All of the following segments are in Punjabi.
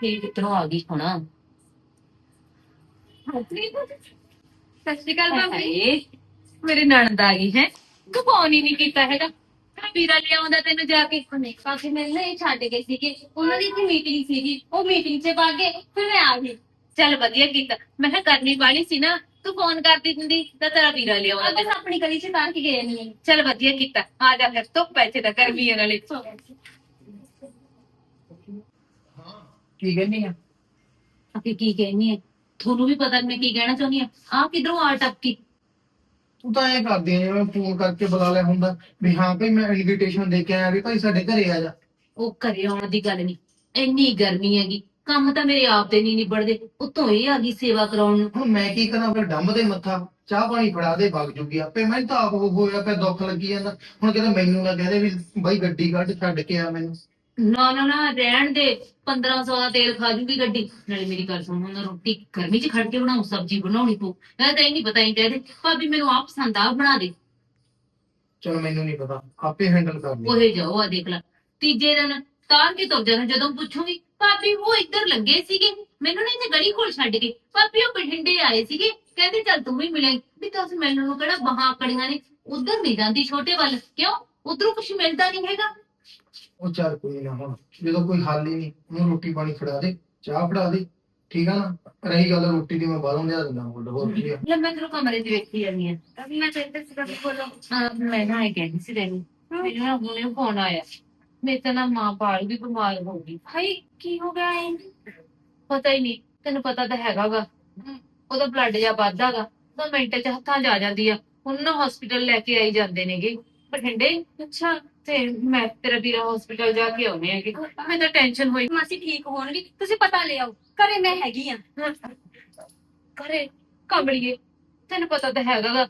ਫੇਰ ਕਿੱਧਰੋਂ ਆ ਗਈ ਹੁਣ। ਸਤਿ ਸ਼੍ਰੀ ਅਕਾਲ ਭਾਬੀ। ਹਾਏ, ਮੇਰੀ ਨਣਦ ਆ ਗਈ ਹੈ। ਤੂੰ ਫੋਨ ਹੀ ਨਹੀਂ ਕੀਤਾ ਹੈਗਾ। ਵੀਰਾ ਲਿਆਉਂਦਾ ਤੈਨੂੰ ਜਾ ਕੇ। ਨਹੀਂ ਭਾਬੀ ਮੈਨੂੰ ਨਾ ਇਹ ਛੱਡ ਗਏ ਸੀਗੇ। ਉਹਨਾਂ ਦੀ ਇੱਥੇ ਮੀਟਿੰਗ ਸੀਗੀ। ਉਹ ਮੀਟਿੰਗ 'ਚ ਭੱਗ ਗਏ। ਫਿਰ ਮੈਂ ਆ ਗਈ। ਚੱਲ ਵਧੀਆ ਕੀਤਾ। ਮੈਂ ਕਿਹਾ ਕਰਨੀ ਵਾਲੀ ਸੀ ਨਾ। ਤੂੰ ਫੋਨ ਕਰਦੀ ਦਿੰਦੀ ਤਾਂ ਤੇਰਾ ਵੀਰਾ ਲਿਆਉਂਦਾ ਉਹ ਬਸ ਆਪਣੀ ਗਲੀ 'ਚ ਤਾਰ ਕੇ ਗਏ ਨਹੀਂ। ਚੱਲ ਵਧੀਆ ਕੀਤਾ। ਆ ਜਾ ਫਿਰ ਧੁੱਪ ਪੈਸੇ ਦਾ ਗਰਮੀ ਨਾਲੇ। ਕੀ ਕਹਿੰਦੀ ਆ? ਆਪੇ ਕੀ ਕਹਿਨੀ ਹੈ ਤੁਹਾਨੂੰ ਵੀ ਪਤਾ ਮੈਂ ਕੀ ਕਹਿਣਾ ਚਾਹੁੰਦੀ ਆ? ਆ ਕਿਧਰੋਂ ਆ ਟਪਕੀ? ਤੂੰ ਤਾਂ ਐ ਕਰਦੀ ਆ ਜਿਵੇਂ ਫੋਨ ਕਰਕੇ ਬੁਲਾ ਲਿਆ ਹੁੰਦਾ ਵੀ ਹਾਂ ਭਈ ਮੈਂ ਇਨਵੀਟੇਸ਼ਨ ਦੇ ਕੇ ਆਇਆ ਵੀ ਭਾਈ ਸਾਡੇ ਘਰੇ ਆ ਜਾ। ਉਹ ਘਰੇ ਆਉਣ ਦੀ ਗੱਲ ਨਹੀਂ। ਇੰਨੀ ਗਰਮੀ ਹੈਗੀ ਕੰਮ ਤਾਂ ਮੇਰੇ ਆਪ ਦੇ ਨਹੀਂ ਨਿਬੜਦੇ। ਉਤੋਂ ਇਹ ਆ ਗਈ ਸੇਵਾ ਕਰਾਉਣ ਨੂੰ। ਹੁਣ ਮੈਂ ਕੀ ਕਰਾਂ ਫਿਰ ਡੰਮ ਦੇ ਮੱਥਾ ਚਾਹ ਪਾਣੀ ਫੜਾ ਦੇ ਵਗ ਜੂਗੀ ਆਪੇ। ਮੈਂ ਤਾਂ ਆਪ ਹੋਇਆ ਪਿਆ ਦੁੱਖ ਲੱਗੀ ਜਾਂਦਾ। ਹੁਣ ਕਿਤੇ ਮੈਨੂੰ ਨਾ ਕਹਦੇ ਵੀ ਬਾਈ ਗੱਡੀ ਕੱਢ ਛੱਡ ਕੇ ਆ ਮੈਨੂੰ। ਨਾ ਨਾ ਨਾ ਰਹਿਣ ਦੇ। 1500 ਦਾ ਤੇਲ ਖਾ ਜੂਗੀ ਗੱਡੀ। ਨਾਲੇ ਮੇਰੀ ਗੱਲ ਸੁਣ ਹੁਣ ਰੋਟੀ ਗਰਮੀ 'ਚ ਖੜ ਕੇ ਬਣਾਉ ਸਬਜ਼ੀ ਬਣਾਉਣੀ ਪਊ। ਮੈਂ ਤਾਂ ਇਹ ਨਹੀਂ ਪਤਾ ਹੀ ਕਹਦੇ ਭਾਬੀ ਮੈਨੂੰ ਆਪ ਪਸੰਦ ਆ ਬਣਾ ਦੇ। ਚਲ ਮੈਨੂੰ ਨਹੀਂ ਪਤਾ। ਆਪੇ ਹੈਂਡਲ ਕਰ ਲਈ ਉਹੇ ਜਾਓ ਆ ਦੇਖ ਲੈ। ਤੀਜੇ ਦਿਨ ਤਾਰ ਕੇ ਤੁਰ ਜਾਣਾ ਜਦੋਂ ਪੁੱਛੂਗੀ ਭਾਬੀ ਉਹ ਇੱਧਰ ਲੱਗੇ ਸੀਗੇ? ਮੈਨੂੰ ਨਾ ਇੱਥੇ ਗਲੀ ਕੋਲ ਛੱਡ ਗਏ। ਭਾਬੀ ਉਹ ਬਠਿੰਡੇ ਆਏ ਸੀਗੇ। ਕਹਿੰਦੇ ਚੱਲ ਤੂੰ ਵੀ ਮਿਲੇ। ਵੀ ਤੁਸੀਂ ਮੈਨੂੰ ਕਿਹੜਾ ਬਾਹਾਂ ਆਕੜੀਆਂ ਨੇ? ਉਧਰ ਨਹੀਂ ਜਾਂਦੀ ਛੋਟੇ ਵੱਲ। ਕਿਉਂ? ਉਧਰੋਂ ਕੁਝ ਮਿਲਦਾ ਨਹੀਂ ਹੈਗਾ। ਉਹ ਚੱਲ ਕੋਈ ਨਾ ਹੁਣ, ਜਦੋਂ ਕੋਈ ਹੱਲ ਹੀ ਨਹੀਂ, ਉਹਨੂੰ ਰੋਟੀ ਪਾਣੀ ਫੜਾ ਦੇ, ਚਾਹ ਫੜਾ ਦੇ, ਠੀਕ ਆ ਨਾ? ਰਹੀ ਗੱਲ ਰੋਟੀ ਦੀ, ਮੈਂ ਬਾਹਰੋਂ ਲਿਆ ਦਿੰਦਾ ਹੋਰ ਹੋਰ ਕੀ ਆ। ਲੈ ਮੈਂ ਤੈਨੂੰ ਕਮਰੇ 'ਚ ਵੇਖੀ ਜਾਂਦੀ ਆ ਮੈਂ ਤੇ ਇੱਧਰ ਸਿੱਧਾ ਮੈਂ ਨਾ ਇਹ ਕਹਿੰਦੀ ਸੀ ਤੈਨੂੰ, ਮੈਨੂੰ ਨਾ ਹੁਣੇ ਫੋਨ ਆਇਆ। ਮੇਰੇ ਤਾਂ ਨਾ ਮਾਂ ਬਾਲ ਵੀ ਬਿਮਾਰ ਹੋ ਗਈ। ਹਾਈ ਕੀ ਹੋ ਗਿਆ ਹੈ ਪਤਾ ਹੀ ਨਹੀਂ, ਤੈਨੂੰ ਪਤਾ ਤਾਂ ਹੈਗਾਗਾ ਉਹਦਾ ਬਲੱਡ ਜਾਂ ਵੱਧਦਾਗਾ ਤਾਂ ਮਿੰਟ 'ਚ ਹੱਥਾਂ 'ਚ ਆ ਜਾਂਦੀ ਆ। ਹੁਣ ਹਸਪੀਟਲ ਲੈ ਕੇ ਆਈ ਜਾਂਦੇ ਨੇਗੇ। ਬਠਿੰਡੇ? ਅੱਛਾ ਤੇ ਮੈਂ ਤੇਰਾ ਵੀਰਾ ਹਸਪੀਟਲ ਜਾ ਕੇ ਆਉਣੇ ਹੈਗੇ। ਮੈਂ ਤਾਂ ਟੈਨਸ਼ਨ ਹੋਈ। ਮਾਸੀ ਠੀਕ ਹੋਣਗੇ। ਤੁਸੀਂ ਪਤਾ ਲਿਆਓ ਘਰੇ ਮੈਂ ਹੈਗੀ ਆ। ਕਰੇ ਕਮਲੀਏ ਤੈਨੂੰ ਪਤਾ ਤਾਂ ਹੈਗਾਗਾ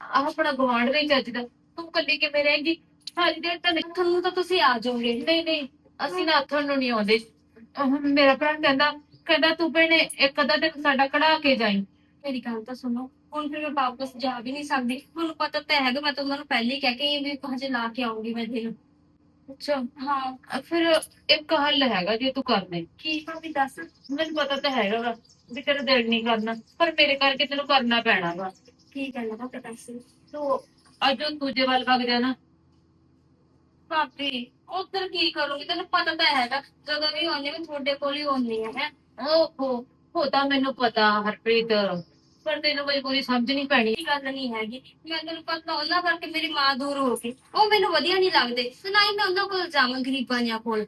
ਆਹ ਆਪਣਾ ਗਵਾਂਢ ਨਹੀਂ ਚੱਜਦਾ ਤੂੰ ਕੱਲੀ ਕਿਵੇਂ ਰਹੇਂਗੀ? ਸਾਰੀ ਦਿਨ ਤਾਂ ਨਹੀਂ- ਤੁਹਾਨੂੰ ਤਾਂ ਤੁਸੀਂ ਆ ਜਾਓਗੇ। ਨਹੀਂ ਨਹੀਂ। ਅਸੀਂ ਨਾ ਹੱਥਾਂ ਨੂੰ ਨਹੀਂ ਆਉਂਦੇ। ਅਹ ਮੇਰਾ ਭਰਾ ਕਹਿੰਦਾ ਕਹਿੰਦਾ ਤੂੰ ਭੈਣੇ ਇੱਕ ਅੱਧਾ ਦਿਨ ਸਾਡਾ ਕਢਾ ਕੇ ਜਾਈਂ। ਮੇਰੀ ਗੱਲ ਤਾਂ ਸੁਣੋ। ਹੁਣ ਫਿਰ ਮੈਂ ਵਾਪਸ ਜਾ ਵੀ ਨਹੀਂ ਸਕਦੀ। ਤੁਹਾਨੂੰ ਪਤਾ ਤਾਂ ਹੈਗਾ ਮੈਂ ਤਾਂ ਉਹਨਾਂ ਨੂੰ ਪਹਿਲੇ ਹੀ ਕਹਿ ਕੇ ਆਈ ਵੀ ਹਜੇ ਲਾ ਕੇ ਆਉਂਗੀ ਮੈਂ ਦਿਨ। ਅੱਛਾ। ਹਾਂ। ਫਿਰ ਇੱਕ ਹੱਲ ਹੈਗਾ ਜੇ ਤੂੰ ਕਰ ਦੇ ਕੀ ਭਾਵੇਂ ਦੱਸ? ਮੈਨੂੰ ਪਤਾ ਤਾਂ ਹੈਗਾ ਗਾ ਵੀ ਤੇਰਾ ਦਿਲ ਨਹੀਂ ਕਰਨਾ ਪਰ ਮੇਰੇ ਕਰਕੇ ਤੈਨੂੰ ਕਰਨਾ ਪੈਣਾ ਵਾ। ਕੀ ਕਰਨਾ ਭਾਵੇਂ ਦੱਸ? ਤੂੰ ਅੱਜ ਉਹ ਦੂਜੇ ਵੱਲ ਵਗ ਜਾਣਾ ਭਾਬੀ ਉਧਰ ਕੀ ਕਰੂੰਗੀ? ਤੈਨੂੰ ਪਤਾ ਤਾਂ ਹੈਗਾ ਜਦੋਂ ਵੀ ਆਉਂਦੀ ਮੈਂ ਤੁਹਾਡੇ ਕੋਲ ਹੀ ਆਉਂਦੀ ਆ ਹੈ। ਓਹੋ ਹੋ ਤਾਂ ਮੈਨੂੰ ਪਤਾ ਹਰਪ੍ਰੀਤ। ਪਰ ਤੈਨੂੰ ਮਜਬੂਰੀ ਸਮਝ ਨਹੀਂ ਪੈਣੀ। ਇਹ ਗੱਲ ਨਹੀਂ ਹੈਗੀ ਮੈਂ ਤੈਨੂੰ ਪਤਾ ਉਹਨਾਂ ਕਰਕੇ ਮੇਰੀ ਮਾਂ ਦੂਰ ਹੋ ਗਈ। ਉਹ ਮੈਨੂੰ ਵਧੀਆ ਨਹੀਂ ਲੱਗਦੇ। ਤੇ ਨਾ ਹੀ ਮੈਂ ਉਹਨਾਂ ਕੋਲ ਜਾਵਾਂ ਗਰੀਬਾਂ ਜਾਂ ਕੋਲ।